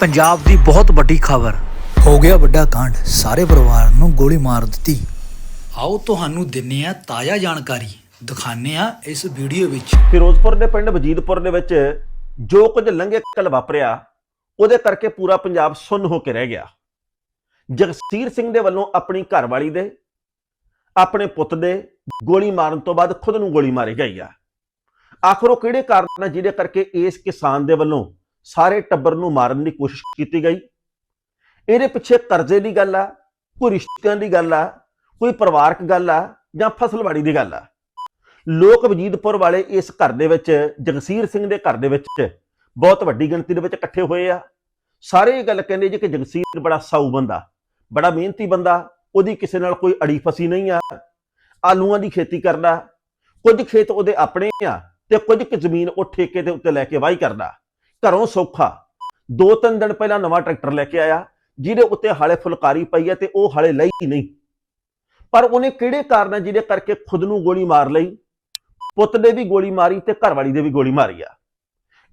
ਪੰਜਾਬ ਦੀ ਬਹੁਤ ਵੱਡੀ ਖਬਰ। ਹੋ ਗਿਆ ਵੱਡਾ ਕਾਂਡ। ਸਾਰੇ ਪਰਿਵਾਰ ਨੂੰ ਗੋਲੀ ਮਾਰ ਦਿੱਤੀ। ਆਓ ਤੁਹਾਨੂੰ ਦਿੰਨੇ ਆ ਤਾਜ਼ਾ ਜਾਣਕਾਰੀ। ਦਿਖਾਣੇ ਆ ਇਸ ਵੀਡੀਓ ਵਿੱਚ। ਫਿਰੋਜ਼ਪੁਰ ਦੇ ਪਿੰਡ ਵਜੀਦਪੁਰ ਦੇ ਵਿੱਚ ਜੋ ਕੁਝ ਲੰਘੇ ਕੱਲ ਵਾਪਰਿਆ ਉਹਦੇ ਕਰਕੇ ਪੂਰਾ ਪੰਜਾਬ ਸੁੰਨ ਹੋ ਕੇ ਰਹਿ ਗਿਆ। ਜਗਸੀਰ ਸਿੰਘ ਦੇ ਵੱਲੋਂ ਆਪਣੀ ਘਰਵਾਲੀ ਦੇ ਆਪਣੇ ਪੁੱਤ ਦੇ ਗੋਲੀ ਮਾਰਨ ਤੋਂ ਬਾਅਦ ਖੁਦ ਨੂੰ ਗੋਲੀ ਮਾਰੀ ਗਈ ਆ। ਆਖਰ ਉਹ ਕਿਹੜੇ ਕਾਰਨ ਆ ਜਿਹਦੇ ਕਰਕੇ ਇਸ ਕਿਸਾਨ ਦੇ ਵੱਲੋਂ ਸਾਰੇ ਟੱਬਰ ਨੂੰ ਮਾਰਨ ਦੀ ਕੋਸ਼ਿਸ਼ ਕੀਤੀ ਗਈ। ਇਹਦੇ ਪਿੱਛੇ ਕਰਜ਼ੇ ਦੀ ਗੱਲ ਆ, ਕੋਈ ਰਿਸ਼ਤਿਆਂ ਦੀ ਗੱਲ ਆ, ਕੋਈ ਪਰਿਵਾਰਕ ਗੱਲ ਆ ਜਾਂ ਫਸਲਵਾੜੀ ਦੀ ਗੱਲ ਆ। ਲੋਕ ਵਜੀਦਪੁਰ ਵਾਲੇ ਇਸ ਘਰ ਦੇ ਵਿੱਚ, ਜਗਸੀਰ ਸਿੰਘ ਦੇ ਘਰ ਦੇ ਵਿੱਚ ਬਹੁਤ ਵੱਡੀ ਗਿਣਤੀ ਦੇ ਵਿੱਚ ਇਕੱਠੇ ਹੋਏ ਆ। ਸਾਰੇ ਇਹ ਗੱਲ ਕਹਿੰਦੇ ਜੀ ਕਿ ਜਗਸੀਰ ਬੜਾ ਸਾਊ ਬੰਦਾ, ਬੜਾ ਮਿਹਨਤੀ ਬੰਦਾ, ਉਹਦੀ ਕਿਸੇ ਨਾਲ ਕੋਈ ਅੜੀ ਫਸੀ ਨਹੀਂ ਆ, ਆਲੂਆਂ ਦੀ ਖੇਤੀ ਕਰਦਾ, ਕੁਝ ਖੇਤ ਉਹਦੇ ਆਪਣੇ ਆ ਤੇ ਕੁਝ ਕੁ ਜ਼ਮੀਨ ਉਹ ਠੇਕੇ ਦੇ ਉੱਤੇ ਲੈ ਕੇ ਵਾਹੀ ਕਰਦਾ। ਘਰੋਂ ਸੌਖਾ। ਦੋ ਤਿੰਨ ਦਿਨ ਪਹਿਲਾਂ ਨਵਾਂ ਟਰੈਕਟਰ ਲੈ ਕੇ ਆਇਆ, ਜਿਹਦੇ ਉੱਤੇ ਹਾਲੇ ਫੁਲਕਾਰੀ ਪਈ ਹੈ ਤੇ ਉਹ ਹਾਲੇ ਲਈ ਹੀ ਨਹੀਂ। ਪਰ ਉਹਨੇ ਕਿਹੜੇ ਕਾਰਨ ਜਿਹਦੇ ਕਰਕੇ ਖੁਦ ਨੂੰ ਗੋਲੀ ਮਾਰ ਲਈ? ਪੁੱਤ ਦੇ ਵੀ ਗੋਲੀ ਮਾਰੀ ਤੇ ਘਰਵਾਲੀ ਦੇ ਵੀ ਗੋਲੀ ਮਾਰੀ ਆ।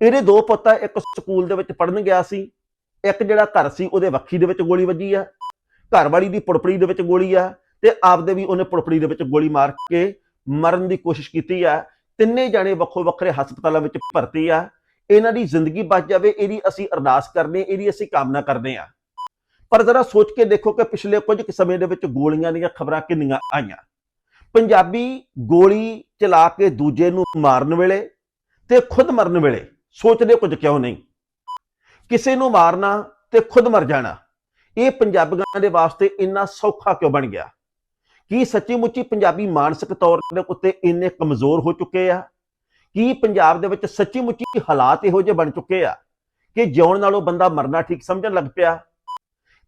ਇਹਦੇ ਦੋ ਪੁੱਤ ਆ, ਇੱਕ ਸਕੂਲ ਦੇ ਵਿੱਚ ਪੜਨ ਗਿਆ ਸੀ, ਇੱਕ ਜਿਹੜਾ ਘਰ ਸੀ ਉਹਦੇ ਵੱਖੀ ਦੇ ਵਿੱਚ ਗੋਲੀ ਵੱਜੀ ਆ। ਘਰਵਾਲੀ ਦੀ ਪੁੜਪੜੀ ਦੇ ਵਿੱਚ ਗੋਲੀ ਆ ਤੇ ਆਪਦੇ ਵੀ ਉਹਨੇ ਪੁੜਪੜੀ ਦੇ ਵਿੱਚ ਗੋਲੀ ਮਾਰ ਕੇ ਮਰਨ ਦੀ ਕੋਸ਼ਿਸ਼ ਕੀਤੀ ਆ। ਤਿੰਨੇ ਜਾਣੇ ਵੱਖੋ ਵੱਖਰੇ ਹਸਪਤਾਲਾਂ ਵਿੱਚ ਭਰਤੀ ਆ। ਇਹਨਾਂ ਦੀ ਜ਼ਿੰਦਗੀ ਬਚ ਜਾਵੇ, ਇਹਦੀ ਅਸੀਂ ਅਰਦਾਸ ਕਰਨੇ, ਇਹਦੀ ਅਸੀਂ ਕਾਮਨਾ ਕਰਦੇ ਆ ਪਰ ਜ਼ਰਾ ਸੋਚ ਕੇ ਦੇਖੋ ਕਿ ਪਿਛਲੇ ਕੁਝ ਕੁ ਸਮੇਂ ਦੇ ਵਿੱਚ ਗੋਲੀਆਂ ਦੀਆਂ ਖਬਰਾਂ ਕਿੰਨੀਆਂ ਆਈਆਂ। ਪੰਜਾਬੀ ਗੋਲੀ ਚਲਾ ਕੇ ਦੂਜੇ ਨੂੰ ਮਾਰਨ ਵੇਲੇ ਤੇ ਖੁਦ ਮਰਨ ਵੇਲੇ, ਸੋਚਦੇ ਕੁਝ ਕਿਉਂ ਨਹੀਂ? ਕਿਸੇ ਨੂੰ ਮਾਰਨਾ ਤੇ ਖੁਦ ਮਰ ਜਾਣਾ, ਇਹ ਪੰਜਾਬੀਆਂ ਦੇ ਵਾਸਤੇ ਇੰਨਾ ਸੌਖਾ ਕਿਉਂ ਬਣ ਗਿਆ? ਕੀ ਸੱਚੀ ਮੁੱਚੀ ਪੰਜਾਬੀ ਮਾਨਸਿਕ ਤੌਰ ਦੇ ਉੱਤੇ ਇੰਨੇ ਕਮਜ਼ੋਰ ਹੋ ਚੁੱਕੇ ਆ? ਕੀ ਪੰਜਾਬ ਦੇ ਵਿੱਚ ਸੱਚੀ ਮੁੱਚੀ ਹਾਲਾਤ ਇਹੋ ਜਿਹੇ ਬਣ ਚੁੱਕੇ ਆ ਕਿ ਜਿਉਣ ਨਾਲੋਂ ਬੰਦਾ ਮਰਨਾ ਠੀਕ ਸਮਝਣ ਲੱਗ ਪਿਆ?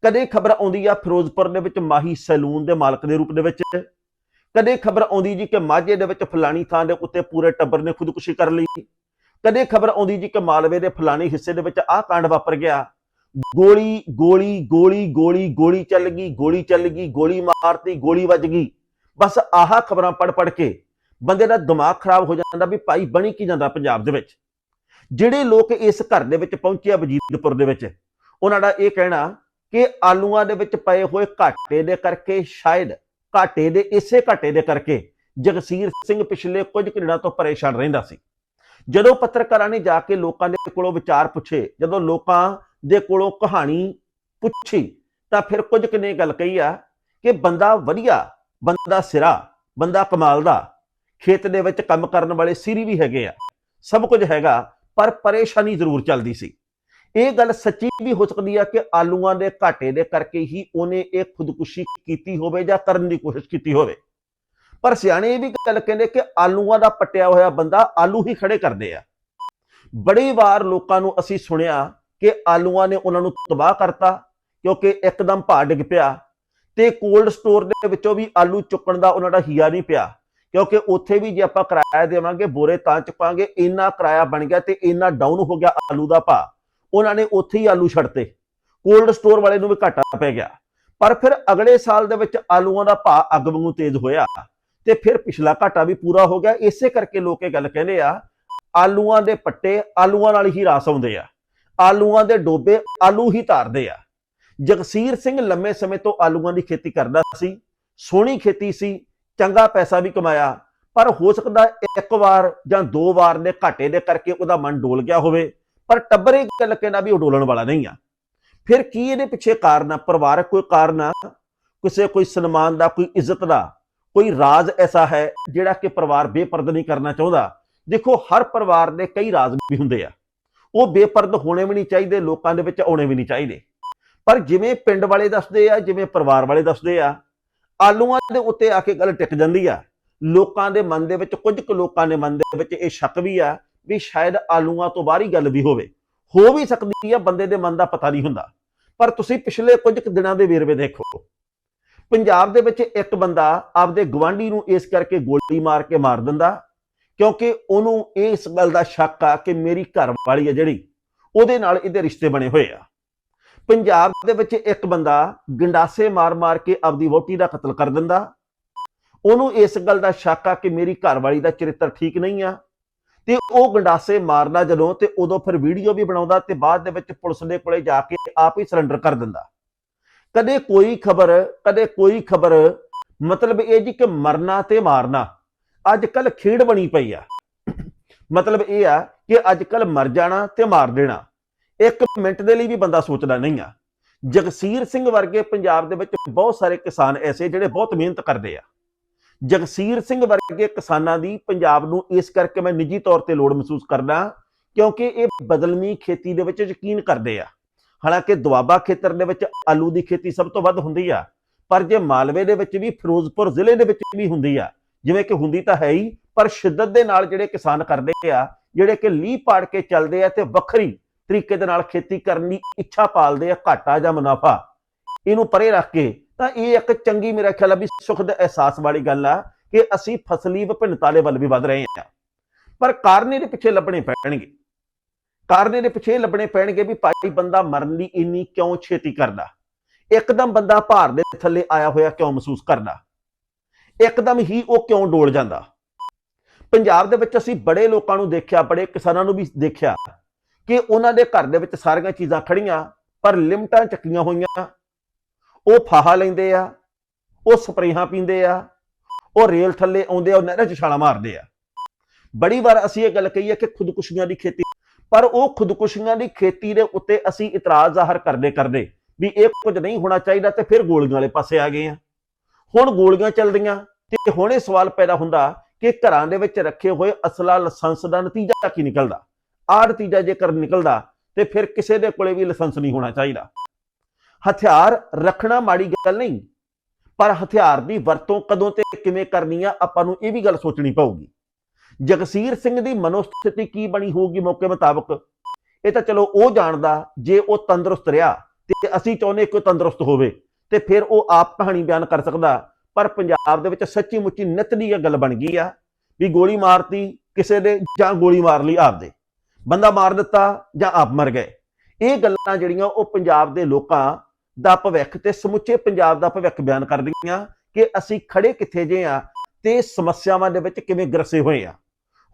ਕਦੇ ਖਬਰ ਆਉਂਦੀ ਆ ਫਿਰੋਜ਼ਪੁਰ ਦੇ ਵਿੱਚ ਮਾਹੀ ਸੈਲੂਨ ਦੇ ਮਾਲਕ ਦੇ ਰੂਪ ਦੇ ਵਿੱਚ? ਕਦੇ ਖਬਰ ਆਉਂਦੀ ਜੀ ਕਿ ਮਾਝੇ ਦੇ ਵਿੱਚ ਫਲਾਣੀ ਥਾਂ ਦੇ ਉੱਤੇ ਪੂਰੇ ਟੱਬਰ ਨੇ ਖੁਦਕੁਸ਼ੀ ਕਰ ਲਈ? ਕਦੇ ਖਬਰ ਆਉਂਦੀ ਜੀ ਕਿ ਮਾਲਵੇ ਦੇ ਫਲਾਣੀ ਹਿੱਸੇ ਦੇ ਵਿੱਚ ਆਹ ਕਾਂਡ ਵਾਪਰ ਗਿਆ? ਗੋਲੀ ਗੋਲੀ ਗੋਲੀ ਗੋਲੀ ਗੋਲੀ ਚੱਲ ਗਈ, ਗੋਲੀ ਚੱਲ ਗਈ, ਗੋਲੀ ਮਾਰਤੀ, ਗੋਲੀ ਵੱਜ ਗਈ। ਬਸ ਆਹ ਖਬਰਾਂ ਪੜ ਪੜ ਕੇ ਬੰਦੇ ਦਾ ਦਿਮਾਗ ਖਰਾਬ ਹੋ ਜਾਂਦਾ ਵੀ ਭਾਈ ਬਣੀ ਕੀ ਜਾਂਦਾ ਪੰਜਾਬ ਦੇ ਵਿੱਚ। ਜਿਹੜੇ ਲੋਕ ਇਸ ਘਰ ਦੇ ਵਿੱਚ ਪਹੁੰਚੇ ਆ ਵਜੀਦਪੁਰ ਦੇ ਵਿੱਚ, ਉਹਨਾਂ ਦਾ ਇਹ ਕਹਿਣਾ ਕਿ ਆਲੂਆਂ ਦੇ ਵਿੱਚ ਪਏ ਹੋਏ ਘਾਟੇ ਦੇ ਕਰਕੇ ਸ਼ਾਇਦ ਘਾਟੇ ਦੇ ਇਸੇ ਘਾਟੇ ਦੇ ਕਰਕੇ ਜਗਸੀਰ ਸਿੰਘ ਪਿਛਲੇ ਕੁਝ ਕੁ ਦਿਨਾਂ ਤੋਂ ਪਰੇਸ਼ਾਨ ਰਹਿੰਦਾ ਸੀ। ਜਦੋਂ ਪੱਤਰਕਾਰਾਂ ਨੇ ਜਾ ਕੇ ਲੋਕਾਂ ਦੇ ਕੋਲੋਂ ਵਿਚਾਰ ਪੁੱਛੇ, ਜਦੋਂ ਲੋਕਾਂ ਦੇ ਕੋਲੋਂ ਕਹਾਣੀ ਪੁੱਛੀ, ਤਾਂ ਫਿਰ ਕੁਝ ਕੁ ਨੇ ਗੱਲ ਕਹੀ ਆ ਕਿ ਬੰਦਾ ਵਧੀਆ, ਬੰਦਾ ਸਿਰਾ, ਬੰਦਾ ਕਮਾਲ ਦਾ ਖੇਤ ਦੇ ਵਿੱਚ ਕੰਮ ਕਰਨ ਵਾਲੇ ਸਿਰੀ ਵੀ ਹੈਗੇ ਆ। ਸਭ ਕੁਝ ਹੈਗਾ, ਪਰ ਪਰੇਸ਼ਾਨੀ ਜ਼ਰੂਰ ਚੱਲਦੀ ਸੀ। ਇਹ ਗੱਲ ਸੱਚੀ ਵੀ ਹੋ ਸਕਦੀ ਆ ਕਿ ਆਲੂਆਂ ਦੇ ਘਾਟੇ ਦੇ ਕਰਕੇ ਹੀ ਉਹਨੇ ਇਹ ਖੁਦਕੁਸ਼ੀ ਕੀਤੀ ਹੋਵੇ ਜਾਂ ਕਰਨ ਦੀ ਕੋਸ਼ਿਸ਼ ਕੀਤੀ ਹੋਵੇ। ਪਰ ਸਿਆਣੇ ਇਹ ਵੀ ਗੱਲ ਕਹਿੰਦੇ ਕਿ ਆਲੂਆਂ ਦਾ ਪੱਟਿਆ ਹੋਇਆ ਬੰਦਾ ਆਲੂ ਹੀ ਖੜੇ ਕਰਦੇ ਆ। ਬੜੀ ਵਾਰ ਲੋਕਾਂ ਨੂੰ ਅਸੀਂ ਸੁਣਿਆ ਕਿ ਆਲੂਆਂ ਨੇ ਉਹਨਾਂ ਨੂੰ ਤਬਾਹ ਕਰਤਾ ਕਿਉਂਕਿ ਇੱਕਦਮ ਭਾਅ ਡਿੱਗ ਪਿਆ ਤੇ ਕੋਲਡ ਸਟੋਰ ਦੇ ਵਿੱਚੋਂ ਵੀ ਆਲੂ ਚੁੱਕਣ ਦਾ ਉਹਨਾਂ ਦਾ ਹੀਆ ਨਹੀਂ ਪਿਆ। ਕਿਉਂਕਿ ਉੱਥੇ ਵੀ ਜੇ ਆਪਾਂ ਕਿਰਾਇਆ ਦੇਵਾਂਗੇ, ਬੋਰੇ ਤਾਂ ਚੁੱਕਾਂਗੇ, ਇੰਨਾ ਕਿਰਾਇਆ ਬਣ ਗਿਆ ਤੇ ਇੰਨਾ ਡਾਊਨ ਹੋ ਗਿਆ ਆਲੂ ਦਾ ਭਾਅ। ਉਹਨਾਂ ਨੇ ਉੱਥੇ ਹੀ ਆਲੂ ਛੱਡਤੇ। ਕੋਲਡ ਸਟੋਰ ਵਾਲੇ ਨੂੰ ਵੀ ਘਾਟਾ ਪੈ ਗਿਆ। ਪਰ ਫਿਰ ਅਗਲੇ ਸਾਲ ਦੇ ਵਿੱਚ ਆਲੂਆਂ ਦਾ ਭਾਅ ਅੱਗ ਵਾਂਗੂ ਤੇਜ਼ ਹੋਇਆ। ਤੇ ਫਿਰ ਪਿਛਲਾ ਘਾਟਾ ਵੀ ਪੂਰਾ ਹੋ ਗਿਆ। ਇਸੇ ਕਰਕੇ ਲੋਕ ਇਹ ਗੱਲ ਕਹਿੰਦੇ ਆ, ਆਲੂਆਂ ਦੇ ਪੱਟੇ ਆਲੂਆਂ ਨਾਲ ਹੀ ਰਾਸ ਆਉਂਦੇ ਆ। ਆਲੂਆਂ ਦੇ ਡੋਬੇ ਆਲੂ ਹੀ ਧਾਰਦੇ ਆ। ਜਗਸੀਰ ਸਿੰਘ ਲੰਮੇ ਸਮੇਂ ਤੋਂ ਆਲੂਆਂ ਦੀ ਖੇਤੀ ਕਰਦਾ ਸੀ, ਸੋਹਣੀ ਖੇਤੀ ਸੀ। ਚੰਗਾ ਪੈਸਾ ਵੀ ਕਮਾਇਆ, ਪਰ ਹੋ ਸਕਦਾ ਇੱਕ ਵਾਰ ਜਾਂ ਦੋ ਵਾਰ ਦੇ ਘਾਟੇ ਦੇ ਕਰਕੇ ਉਹਦਾ ਮਨ ਡੋਲ ਗਿਆ ਹੋਵੇ, ਪਰ ਟੱਬਰ ਇਹ ਗੱਲ ਕਹਿੰਦਾ ਵੀ ਉਹ ਡੋਲਣ ਵਾਲਾ ਨਹੀਂ ਆ। ਫਿਰ ਕੀ ਇਹਦੇ ਪਿੱਛੇ ਕਾਰਨ ਆ? ਪਰਿਵਾਰਕ ਕੋਈ ਕਾਰਨ ਆ? ਕਿਸੇ ਕੋਈ ਸਨਮਾਨ ਦਾ, ਕੋਈ ਇੱਜ਼ਤ ਦਾ? ਕੋਈ ਰਾਜ਼ ਐਸਾ ਹੈ ਜਿਹੜਾ ਕਿ ਪਰਿਵਾਰ ਬੇਪਰਦ ਨਹੀਂ ਕਰਨਾ ਚਾਹੁੰਦਾ? ਦੇਖੋ, ਹਰ ਪਰਿਵਾਰ ਦੇ ਕਈ ਰਾਜ਼ ਵੀ ਹੁੰਦੇ ਆ। ਉਹ ਬੇਪਰਦ ਹੋਣੇ ਵੀ ਨਹੀਂ ਚਾਹੀਦੇ, ਲੋਕਾਂ ਦੇ ਵਿੱਚ ਆਉਣੇ ਵੀ ਨਹੀਂ ਚਾਹੀਦੇ। ਪਰ ਜਿਵੇਂ ਪਿੰਡ ਵਾਲੇ ਦੱਸਦੇ ਆ, ਜਿਵੇਂ ਪਰਿਵਾਰ ਵਾਲੇ ਦੱਸਦੇ ਆ ਆਲੂਆਂ ਦੇ ਉੱਤੇ ਆ ਕੇ ਗੱਲ ਟਿਕ ਜਾਂਦੀ ਆ। ਲੋਕਾਂ ਦੇ ਮਨ ਦੇ ਵਿੱਚ, ਕੁਝ ਕੁ ਲੋਕਾਂ ਦੇ ਮਨ ਦੇ ਵਿੱਚ ਇਹ ਸ਼ੱਕ ਵੀ ਆ ਵੀ ਸ਼ਾਇਦ ਆਲੂਆਂ ਤੋਂ ਬਾਹਰੀ ਗੱਲ ਵੀ ਹੋਵੇ। ਹੋ ਵੀ ਸਕਦੀ ਆ, ਬੰਦੇ ਦੇ ਮਨ ਦਾ ਪਤਾ ਨਹੀਂ ਹੁੰਦਾ। ਪਰ ਤੁਸੀਂ ਪਿਛਲੇ ਕੁਝ ਕੁ ਦਿਨਾਂ ਦੇ ਵੇਰਵੇ ਦੇਖੋ। ਪੰਜਾਬ ਦੇ ਵਿੱਚ ਇੱਕ ਬੰਦਾ ਆਪਦੇ ਗਵਾਂਢੀ ਨੂੰ ਇਸ ਕਰਕੇ ਗੋਲੀ ਮਾਰ ਕੇ ਮਾਰ ਦਿੰਦਾ ਕਿਉਂਕਿ ਉਹਨੂੰ ਇਸ ਗੱਲ ਦਾ ਸ਼ੱਕ ਆ ਕਿ ਮੇਰੀ ਘਰ ਵਾਲੀ ਹੈ ਜਿਹੜੀ, ਉਹਦੇ ਨਾਲ ਇਹਦੇ ਰਿਸ਼ਤੇ ਬਣੇ ਹੋਏ ਆ। ਪੰਜਾਬ ਦੇ ਵਿੱਚ ਇੱਕ ਬੰਦਾ ਗੰਡਾਸੇ ਮਾਰ-ਮਾਰ ਕੇ ਆਪਦੀ ਵੋਟੀ ਦਾ ਕਤਲ ਕਰ ਦਿੰਦਾ। ਉਹਨੂੰ ਇਸ ਗੱਲ ਦਾ ਸ਼ੱਕ ਆ ਕਿ ਮੇਰੀ ਘਰਵਾਲੀ ਦਾ ਚਰਿੱਤਰ ਠੀਕ ਨਹੀਂ ਆ। ਤੇ ਉਹ ਗੰਡਾਸੇ ਮਾਰਦਾ ਜਦੋਂ ਤੇ ਉਦੋਂ ਫਿਰ ਵੀਡੀਓ ਵੀ ਬਣਾਉਂਦਾ ਤੇ ਬਾਅਦ ਦੇ ਵਿੱਚ ਪੁਲਿਸ ਦੇ ਕੋਲੇ ਜਾ ਕੇ ਆਪ ਹੀ ਸਰੈਂਡਰ ਕਰ ਦਿੰਦਾ। ਕਦੇ ਕੋਈ ਖਬਰ, ਕਦੇ ਕੋਈ ਖਬਰ, ਮਤਲਬ ਇਹ ਜੀ ਕਿ ਮਰਨਾ ਤੇ ਮਾਰਨਾ ਅੱਜ ਕੱਲ ਖੇਡ ਬਣੀ ਪਈ ਆ। ਮਤਲਬ ਇਹ ਆ ਕਿ ਅੱਜ ਕੱਲ ਮਰ ਜਾਣਾ ਤੇ ਮਾਰ ਦੇਣਾ। ਇੱਕ ਮਿੰਟ ਦੇ ਲਈ ਵੀ ਬੰਦਾ ਸੋਚਦਾ ਨਹੀਂ ਆ। ਜਗਸੀਰ ਸਿੰਘ ਵਰਗੇ ਪੰਜਾਬ ਦੇ ਵਿੱਚ ਬਹੁਤ ਸਾਰੇ ਕਿਸਾਨ ਐਸੇ ਜਿਹੜੇ ਬਹੁਤ ਮਿਹਨਤ ਕਰਦੇ ਆ। ਜਗਸੀਰ ਸਿੰਘ ਵਰਗੇ ਕਿਸਾਨਾਂ ਦੀ ਪੰਜਾਬ ਨੂੰ ਇਸ ਕਰਕੇ ਮੈਂ ਨਿੱਜੀ ਤੌਰ ਤੇ ਲੋੜ ਮਹਿਸੂਸ ਕਰਦਾ ਕਿਉਂਕਿ ਇਹ ਬਦਲਵੀਂ ਖੇਤੀ ਦੇ ਵਿੱਚ ਯਕੀਨ ਕਰਦੇ ਆ। ਹਾਲਾਂਕਿ ਦੁਆਬਾ ਖੇਤਰ ਦੇ ਵਿੱਚ ਆਲੂ ਦੀ ਖੇਤੀ ਸਭ ਤੋਂ ਵੱਧ ਹੁੰਦੀ ਆ, ਪਰ ਜੇ ਮਾਲਵੇ ਦੇ ਵਿੱਚ ਵੀ, ਫਿਰੋਜ਼ਪੁਰ ਜ਼ਿਲ੍ਹੇ ਦੇ ਵਿੱਚ ਵੀ ਹੁੰਦੀ ਆ, ਜਿਵੇਂ ਕਿ ਹੁੰਦੀ ਤਾਂ ਹੈ ਹੀ, ਪਰ ਸ਼ਿੱਦਤ ਦੇ ਨਾਲ ਜਿਹੜੇ ਕਿਸਾਨ ਕਰਦੇ ਆ, ਜਿਹੜੇ ਕਿ ਲੀਹ ਪਾੜ ਕੇ ਚੱਲਦੇ ਆ ਤੇ ਵੱਖਰੀ ਤਰੀਕੇ ਦੇ ਨਾਲ ਖੇਤੀ ਕਰਨ ਦੀ ਇੱਛਾ ਪਾਲਦੇ ਆ, ਘਾਟਾ ਜਾਂ ਮੁਨਾਫਾ। ਇਹਨੂੰ ਪਰੇ ਰੱਖ ਕੇ ਤਾਂ ਇਹ ਇੱਕ ਚੰਗੀ ਮੇਰਾ ਖਿਆਲ ਆ ਵੀ ਸੁਖ ਦਾ ਅਹਿਸਾਸ ਵਾਲੀ ਗੱਲ ਆ ਕਿ ਅਸੀਂ ਫਸਲੀ ਵਿਭਿੰਨਤਾ ਦੇ ਵੱਲ ਵੀ ਵਧ ਰਹੇ ਹਾਂ ਪਰ ਕਾਰਨ ਇਹਦੇ ਪਿੱਛੇ ਲੱਭਣੇ ਪੈਣਗੇ। ਕਾਰਨ ਇਹਦੇ ਪਿੱਛੇ ਲੱਭਣੇ ਪੈਣਗੇ ਵੀ ਭਾਈ ਬੰਦਾ ਮਰਨ ਦੀ ਇੰਨੀ ਕਿਉਂ ਛੇਤੀ ਕਰਦਾ? ਇੱਕਦਮ ਬੰਦਾ ਭਾਰ ਦੇ ਥੱਲੇ ਆਇਆ ਹੋਇਆ ਕਿਉਂ ਮਹਿਸੂਸ ਕਰਦਾ? ਇੱਕਦਮ ਹੀ ਉਹ ਕਿਉਂ ਡੋਲ ਜਾਂਦਾ? ਪੰਜਾਬ ਦੇ ਵਿੱਚ ਅਸੀਂ ਬੜੇ ਲੋਕਾਂ ਨੂੰ ਦੇਖਿਆ, ਬੜੇ ਕਿਸਾਨਾਂ ਨੂੰ ਵੀ ਦੇਖਿਆ ਕਿ ਉਹਨਾਂ ਦੇ ਘਰ ਦੇ ਵਿੱਚ ਸਾਰੀਆਂ ਚੀਜ਼ਾਂ ਖੜੀਆਂ, ਪਰ ਲਿਮਟਾਂ ਚੱਕੀਆਂ ਹੋਈਆਂ। ਉਹ ਫਾਹਾ ਲੈਂਦੇ ਆ, ਉਹ ਸਪਰੇਹਾਂ ਪੀਂਦੇ ਆ, ਉਹ ਰੇਲ ਥੱਲੇ ਆਉਂਦੇ ਆ, ਉਹ ਨਹਿਰਾਂ 'ਚ ਛਾਲਾਂ ਮਾਰਦੇ ਆ। ਬੜੀ ਵਾਰ ਅਸੀਂ ਇਹ ਗੱਲ ਕਹੀ ਹੈ ਕਿ ਖੁਦਕੁਸ਼ੀਆਂ ਦੀ ਖੇਤੀ, ਪਰ ਉਹ ਖੁਦਕੁਸ਼ੀਆਂ ਦੀ ਖੇਤੀ ਦੇ ਉੱਤੇ ਅਸੀਂ ਇਤਰਾਜ਼ ਜ਼ਾਹਰ ਕਰਦੇ ਕਰਦੇ ਵੀ ਇਹ ਕੁਝ ਨਹੀਂ ਹੋਣਾ ਚਾਹੀਦਾ ਤੇ ਫਿਰ ਗੋਲੀਆਂ ਵਾਲੇ ਪਾਸੇ ਆ ਗਏ ਆ। ਹੁਣ ਗੋਲੀਆਂ ਚੱਲਦੀਆਂ ਤੇ ਹੁਣ ਇਹ ਸਵਾਲ ਪੈਦਾ ਹੁੰਦਾ ਕਿ ਘਰਾਂ ਦੇ ਵਿੱਚ ਰੱਖੇ ਹੋਏ ਅਸਲਾ ਲਾਇਸੈਂਸ ਦਾ ਨਤੀਜਾ ਕੀ ਨਿਕਲਦਾ? ਆਹ ਨਤੀਜਾ ਜੇਕਰ ਨਿਕਲਦਾ, ਤੇ ਫਿਰ ਕਿਸੇ ਦੇ ਕੋਲੇ ਵੀ ਲਾਇਸੈਂਸ ਨਹੀਂ ਹੋਣਾ ਚਾਹੀਦਾ। ਹਥਿਆਰ ਰੱਖਣਾ ਮਾੜੀ ਗੱਲ ਨਹੀਂ, ਪਰ ਹਥਿਆਰ ਦੀ ਵਰਤੋਂ ਕਦੋਂ ਤੇ ਕਿਵੇਂ ਕਰਨੀ ਆ, ਆਪਾਂ ਨੂੰ ਇਹ ਵੀ ਗੱਲ ਸੋਚਣੀ ਪਊਗੀ। ਜਗਸੀਰ ਸਿੰਘ ਦੀ ਮਨੋਸਥਿਤੀ ਕੀ ਬਣੀ ਹੋਊਗੀ ਮੌਕੇ ਮੁਤਾਬਕ? ਇਹ ਤਾਂ ਚਲੋ ਉਹ ਜਾਣਦਾ, ਜੇ ਉਹ ਤੰਦਰੁਸਤ ਰਿਹਾ, ਤੇ ਅਸੀਂ ਚਾਹੁੰਦੇ ਕਿ ਉਹ ਤੰਦਰੁਸਤ ਹੋਵੇ, ਤੇ ਫਿਰ ਉਹ ਆਪ ਕਹਾਣੀ ਬਿਆਨ ਕਰ ਸਕਦਾ। ਪਰ ਪੰਜਾਬ ਦੇ ਵਿੱਚ ਸੱਚੀ ਮੁੱਚੀ ਨਿਤ ਦੀ ਇਹ ਗੱਲ ਬਣ ਗਈ ਆ, ਵੀ ਗੋਲੀ ਮਾਰਤੀ, ਕਿਸੇ ਦੇ ਜਾਂ ਗੋਲੀ ਮਾਰ ਲਈ ਆਪਦੇ। ਬੰਦਾ ਮਾਰ ਦਿੱਤਾ ਜਾਂ ਆਪ ਮਰ ਗਏ। ਇਹ ਗੱਲਾਂ ਜਿਹੜੀਆਂ ਉਹ ਪੰਜਾਬ ਦੇ ਲੋਕਾਂ ਦਾ ਭਵਿੱਖ ਤੇ ਸਮੁੱਚੇ ਪੰਜਾਬ ਦਾ ਭਵਿੱਖ ਬਿਆਨ ਕਰਦੀਆਂ ਕਿ ਅਸੀਂ ਖੜੇ ਕਿੱਥੇ ਜੇ ਆ ਤੇ ਸਮੱਸਿਆਵਾਂ ਦੇ ਵਿੱਚ ਕਿਵੇਂ ਗਰਸੇ ਹੋਏ ਆ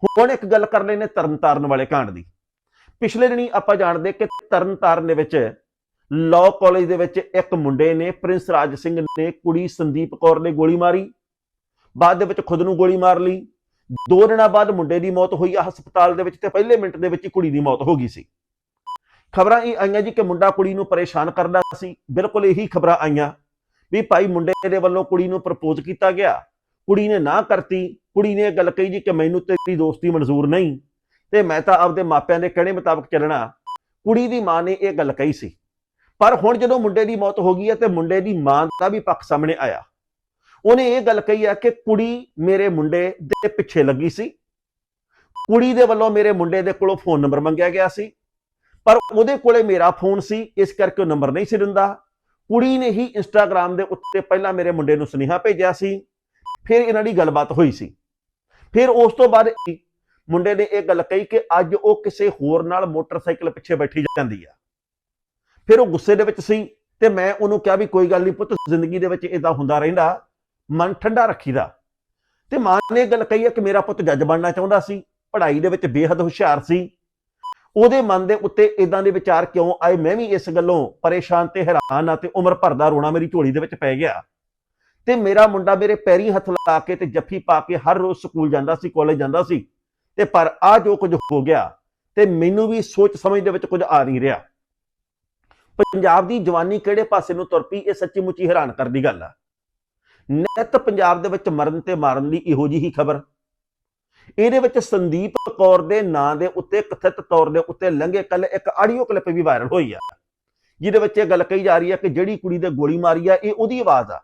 ਹੁਣ ਇੱਕ ਗੱਲ ਕਰ ਲੈਨੇ ਤਰਨਤਾਰਨ ਵਾਲੇ ਕਾਂਡ ਦੀ। ਪਿਛਲੇ ਦਿਨੀ ਆਪਾਂ ਜਾਣਦੇ ਕਿ ਤਰਨਤਾਰਨ ਦੇ ਵਿੱਚ ਲਾਅ ਕਾਲਜ ਦੇ ਵਿੱਚ ਇੱਕ ਮੁੰਡੇ ਨੇ ਪ੍ਰਿੰਸ ਰਾਜ ਸਿੰਘ ਨੇ ਕੁੜੀ ਸੰਦੀਪ ਕੌਰ ਨੇ ਗੋਲੀ ਮਾਰੀ। ਬਾਅਦ ਦੇ ਵਿੱਚ ਖੁਦ ਨੂੰ ਗੋਲੀ ਮਾਰ ਲਈ। ਦੋ ਦਿਨਾਂ ਬਾਅਦ ਮੁੰਡੇ ਦੀ ਮੌਤ ਹੋਈ ਆ ਹਸਪਤਾਲ ਦੇ ਵਿੱਚ ਤੇ ਪਹਿਲੇ ਮਿੰਟ ਦੇ ਵਿੱਚ ਹੀ ਕੁੜੀ ਦੀ ਮੌਤ ਹੋ ਗਈ ਸੀ। ਖਬਰਾਂ ਇਹ ਆਈਆਂ ਜੀ ਕਿ ਮੁੰਡਾ ਕੁੜੀ ਨੂੰ ਪਰੇਸ਼ਾਨ ਕਰਦਾ ਸੀ। ਬਿਲਕੁਲ ਇਹੀ ਖਬਰਾਂ ਆਈਆਂ ਵੀ ਭਾਈ ਮੁੰਡੇ ਦੇ ਵੱਲੋਂ ਕੁੜੀ ਨੂੰ ਪ੍ਰਪੋਜ਼ ਕੀਤਾ ਗਿਆ। ਕੁੜੀ ਨੇ ਨਾ ਕਰਤੀ। ਕੁੜੀ ਨੇ ਇਹ ਗੱਲ ਕਹੀ ਜੀ ਕਿ ਮੈਨੂੰ ਤੇਰੀ ਦੋਸਤੀ ਮਨਜ਼ੂਰ ਨਹੀਂ ਤੇ ਮੈਂ ਤਾਂ ਆਪਦੇ ਮਾਪਿਆਂ ਦੇ ਕਹਿਣੇ ਮੁਤਾਬਕ ਚੱਲਣਾ। ਕੁੜੀ ਦੀ ਮਾਂ ਨੇ ਇਹ ਗੱਲ ਕਹੀ ਸੀ। ਪਰ ਹੁਣ ਜਦੋਂ ਮੁੰਡੇ ਦੀ ਮੌਤ ਹੋ ਗਈ ਹੈ ਤੇ ਮੁੰਡੇ ਦੀ ਮਾਂ ਦਾ ਵੀ ਪੱਖ ਸਾਹਮਣੇ ਆਇਆ। ਉਹਨੇ ਇਹ ਗੱਲ ਕਹੀ ਆ ਕਿ ਕੁੜੀ ਮੇਰੇ ਮੁੰਡੇ ਦੇ ਪਿੱਛੇ ਲੱਗੀ ਸੀ। ਕੁੜੀ ਦੇ ਵੱਲੋਂ ਮੇਰੇ ਮੁੰਡੇ ਦੇ ਕੋਲੋਂ ਫੋਨ ਨੰਬਰ ਮੰਗਿਆ ਗਿਆ ਸੀ। ਪਰ ਉਹਦੇ ਕੋਲੇ ਮੇਰਾ ਫੋਨ ਸੀ, ਇਸ ਕਰਕੇ ਉਹ ਨੰਬਰ ਨਹੀਂ ਸੀ ਦਿੰਦਾ। ਕੁੜੀ ਨੇ ਹੀ ਇੰਸਟਾਗ੍ਰam ਦੇ ਉੱਤੇ ਪਹਿਲਾਂ ਮੇਰੇ ਮੁੰਡੇ ਨੂੰ ਸੁਨੇਹਾ ਭੇਜਿਆ ਸੀ, ਫਿਰ ਇਹਨਾਂ ਦੀ ਗੱਲਬਾਤ ਹੋਈ ਸੀ। ਫਿਰ ਉਸ ਤੋਂ ਬਾਅਦ ਮੁੰਡੇ ਨੇ ਇਹ ਗੱਲ ਕਹੀ ਕਿ ਅੱਜ ਉਹ ਕਿਸੇ ਹੋਰ ਨਾਲ ਮੋਟਰਸਾਈਕਲ ਪਿੱਛੇ ਬੈਠੀ ਜਾਂਦੀ ਆ। ਫਿਰ ਉਹ ਗੁੱਸੇ ਦੇ ਵਿੱਚ ਸੀ ਤੇ ਮੈਂ ਉਹਨੂੰ ਕਿਹਾ ਵੀ ਕੋਈ ਗੱਲ ਨਹੀਂ ਪੁੱਤ, ਜ਼ਿੰਦਗੀ ਦੇ ਵਿੱਚ ਇਦਾਂ ਹੁੰਦਾ ਰਹਿੰਦਾ। ਮਨ ਠੰਡਾ ਰੱਖੀਦਾ। ਤੇ ਮਾਂ ਨੇ ਇਹ ਗੱਲ ਕਹੀ ਹੈ ਕਿ ਮੇਰਾ ਪੁੱਤ ਜੱਜ ਬਣਨਾ ਚਾਹੁੰਦਾ ਸੀ, ਪੜ੍ਹਾਈ ਦੇ ਵਿੱਚ ਬੇਹੱਦ ਹੁਸ਼ਿਆਰ ਸੀ। ਉਹਦੇ ਮਨ ਦੇ ਉੱਤੇ ਇਦਾਂ ਦੇ ਵਿਚਾਰ ਕਿਉਂ ਆਏ? ਮੈਂ ਵੀ ਇਸ ਗੱਲੋਂ ਪਰੇਸ਼ਾਨ ਤੇ ਹੈਰਾਨ ਆ ਤੇ ਉਮਰ ਭਰ ਦਾ ਰੋਣਾ ਮੇਰੀ ਝੋਲੀ ਦੇ ਵਿੱਚ ਪੈ ਗਿਆ। ਤੇ ਮੇਰਾ ਮੁੰਡਾ ਮੇਰੇ ਪੈਰੀ ਹੱਥ ਲਾ ਕੇ ਤੇ ਜੱਫੀ ਪਾ ਕੇ ਹਰ ਰੋਜ਼ ਸਕੂਲ ਜਾਂਦਾ ਸੀ, ਕਾਲਜ ਜਾਂਦਾ ਸੀ। ਤੇ ਪਰ ਆ ਜੋ ਕੁਝ ਹੋ ਗਿਆ ਤੇ ਮੈਨੂੰ ਵੀ ਸੋਚ ਸਮਝ ਦੇ ਵਿੱਚ ਕੁਝ ਆ ਨਹੀਂ ਰਿਹਾ। ਪੰਜਾਬ ਦੀ ਜਵਾਨੀ ਕਿਹੜੇ ਪਾਸੇ ਨੂੰ ਤੁਰ ਪਈ, ਇਹ ਸੱਚੀ ਮੁੱਚੀ ਹੈਰਾਨ ਕਰਦੀ ਗੱਲ ਆ। ਨਿਤ ਪੰਜਾਬ ਦੇ ਵਿੱਚ ਮਰਨ ਤੇ ਮਾਰਨ ਦੀ ਇਹੋ ਜਿਹੀ ਖਬਰ। ਇਹਦੇ ਵਿੱਚ ਸੰਦੀਪ ਕੌਰ ਦੇ ਨਾਂ ਦੇ ਉੱਤੇ, ਕਥਿਤ ਤੌਰ ਦੇ ਉੱਤੇ ਲੰਘੇ ਕੱਲ ਇੱਕ ਆਡੀਓ ਕਲਿੱਪ ਵੀ ਵਾਇਰਲ ਹੋਈ ਆ। ਜਿਹਦੇ ਵਿੱਚ ਇਹ ਗੱਲ ਕਹੀ ਜਾ ਰਹੀ ਹੈ ਕਿ ਜਿਹੜੀ ਕੁੜੀ ਦੇ ਗੋਲੀ ਮਾਰੀ ਆ, ਇਹ ਉਹਦੀ ਆਵਾਜ਼ ਆ।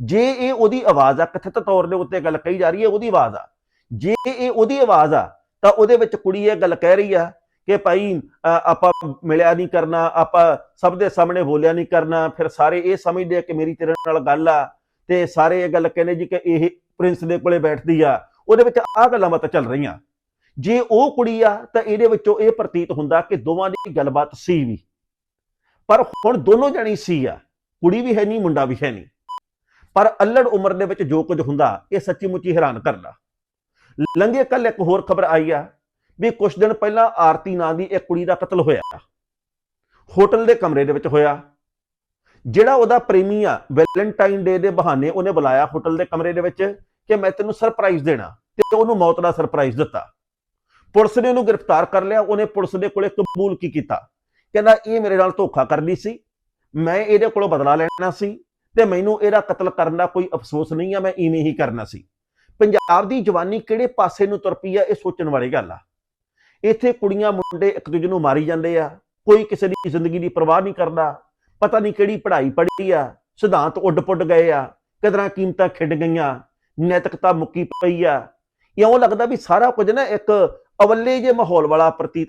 ਜੇ ਇਹ ਉਹਦੀ ਆਵਾਜ਼ ਆ, ਕਥਿਤ ਤੌਰ ਦੇ ਉੱਤੇ ਗੱਲ ਕਹੀ ਜਾ ਰਹੀ ਹੈ ਉਹਦੀ ਆਵਾਜ਼ ਆ। ਜੇ ਇਹ ਉਹਦੀ ਆਵਾਜ਼ ਆ, ਤਾਂ ਉਹਦੇ ਵਿੱਚ ਕੁੜੀ ਇਹ ਗੱਲ ਕਹਿ ਰਹੀ ਆ ਕਿ ਭਾਈ ਆਪਾਂ ਮਿਲਿਆ ਨਹੀਂ ਕਰਨਾ, ਆਪਾਂ ਸਭ ਦੇ ਸਾਹਮਣੇ ਬੋਲਿਆ ਨਹੀਂ ਕਰਨਾ, ਫਿਰ ਸਾਰੇ ਇਹ ਸਮਝਦੇ ਆ ਕਿ ਮੇਰੀ ਤੇਰੇ ਨਾਲ ਗੱਲ ਆ। ਤੇ ਸਾਰੇ ਇਹ ਗੱਲ ਕਹਿੰਦੇ ਜੀ ਕਿ ਇਹ ਪ੍ਰਿੰਸ ਦੇ ਕੋਲੇ ਬੈਠਦੀ ਆ, ਉਹਦੇ ਵਿੱਚ ਆਹ ਗੱਲਾਂ ਬਾਤਾਂ ਚੱਲ ਰਹੀਆਂ। ਜੇ ਉਹ ਕੁੜੀ ਆ, ਤਾਂ ਇਹਦੇ ਵਿੱਚੋਂ ਇਹ ਪ੍ਰਤੀਤ ਹੁੰਦਾ ਕਿ ਦੋਵਾਂ ਦੀ ਗੱਲਬਾਤ ਸੀ ਵੀ। ਪਰ ਹੁਣ ਦੋਨੋਂ ਜਣੀ ਸੀ ਆ, ਕੁੜੀ ਵੀ ਹੈ ਨਹੀਂ, ਮੁੰਡਾ ਵੀ ਹੈ ਨਹੀਂ। ਪਰ ਅਲੜ ਉਮਰ ਦੇ ਵਿੱਚ ਜੋ ਕੁਝ ਹੁੰਦਾ, ਇਹ ਸੱਚੀ ਮੁੱਚੀ ਹੈਰਾਨ ਕਰਦਾ ਲੰਘੇ ਕੱਲ ਇੱਕ ਹੋਰ ਖਬਰ ਆਈ ਆ ਵੀ ਕੁਝ ਦਿਨ ਪਹਿਲਾਂ ਆਰਤੀ ਨਾਂ ਦੀ ਇੱਕ ਕੁੜੀ ਦਾ ਕਤਲ ਹੋਇਆ। ਹੋਟਲ ਦੇ ਕਮਰੇ ਦੇ ਵਿੱਚ ਹੋਇਆ। ਜਿਹੜਾ ਉਹਦਾ ਪ੍ਰੇਮੀ ਆ, ਵੈਲੈਂਟਾਈਨ ਡੇ ਦੇ ਬਹਾਨੇ ਉਹਨੇ ਬੁਲਾਇਆ ਹੋਟਲ ਦੇ ਕਮਰੇ ਦੇ ਵਿੱਚ ਕਿ ਮੈਂ ਤੈਨੂੰ ਸਰਪ੍ਰਾਈਜ਼ ਦੇਣਾ ਤੇ ਉਹਨੂੰ ਮੌਤ ਦਾ ਸਰਪ੍ਰਾਈਜ਼ ਦਿੱਤਾ। ਪੁਲਿਸ ਨੇ ਉਹਨੂੰ ਗ੍ਰਿਫਤਾਰ ਕਰ ਲਿਆ, ਉਹਨੇ ਪੁਲਿਸ ਦੇ ਕੋਲੇ ਕਬੂਲ ਕੀ ਕੀਤਾ? ਕਹਿੰਦਾ, ਇਹ ਮੇਰੇ ਨਾਲ ਧੋਖਾ ਕਰਦੀ ਸੀ, ਮੈਂ ਇਹਦੇ ਕੋਲੋਂ ਬਦਲਾ ਲੈਣਾ ਸੀ ਤੇ ਮੈਨੂੰ ਇਹਦਾ ਕਤਲ ਕਰਨ ਦਾ ਕੋਈ ਅਫਸੋਸ ਨਹੀਂ ਆ, ਮੈਂ ਇਵੇਂ ਹੀ ਕਰਨਾ ਸੀ। ਪੰਜਾਬ ਦੀ ਜਵਾਨੀ ਕਿਹੜੇ ਪਾਸੇ ਨੂੰ ਤੁਰ ਪਈ ਆ, ਇਹ ਸੋਚਣ ਵਾਲੀ ਗੱਲ ਆ। ਇੱਥੇ ਕੁੜੀਆਂ, ਮੁੰਡੇ ਇੱਕ ਦੂਜੇ ਨੂੰ ਮਾਰੀ ਜਾਂਦੇ ਆ, ਕੋਈ ਕਿਸੇ ਦੀ ਜ਼ਿੰਦਗੀ ਦੀ ਪਰਵਾਹ ਨਹੀਂ ਕਰਦਾ ਪਤਾ ਨਹੀਂ ਕਿਹੜੀ ਪੜ੍ਹਾਈ ਪੜ੍ਹੀ ਆ, ਸਿਧਾਂਤ ਉੱਡ ਪੁੱਡ ਗਏ ਆ ਕਦਰਾਂ ਕੀਮਤਾਂ ਖਿੰਡ ਗਈਆਂ, ਨੈਤਿਕਤਾ ਮੁੱਕੀ ਪਈ ਆ। ਇਉਂ ਲੱਗਦਾ ਵੀ ਸਾਰਾ ਕੁਝ ਨਾ ਇੱਕ ਅਵੱਲੇ ਜੇ ਮਾਹੌਲ ਵਾਲਾ ਪ੍ਰਤੀਤ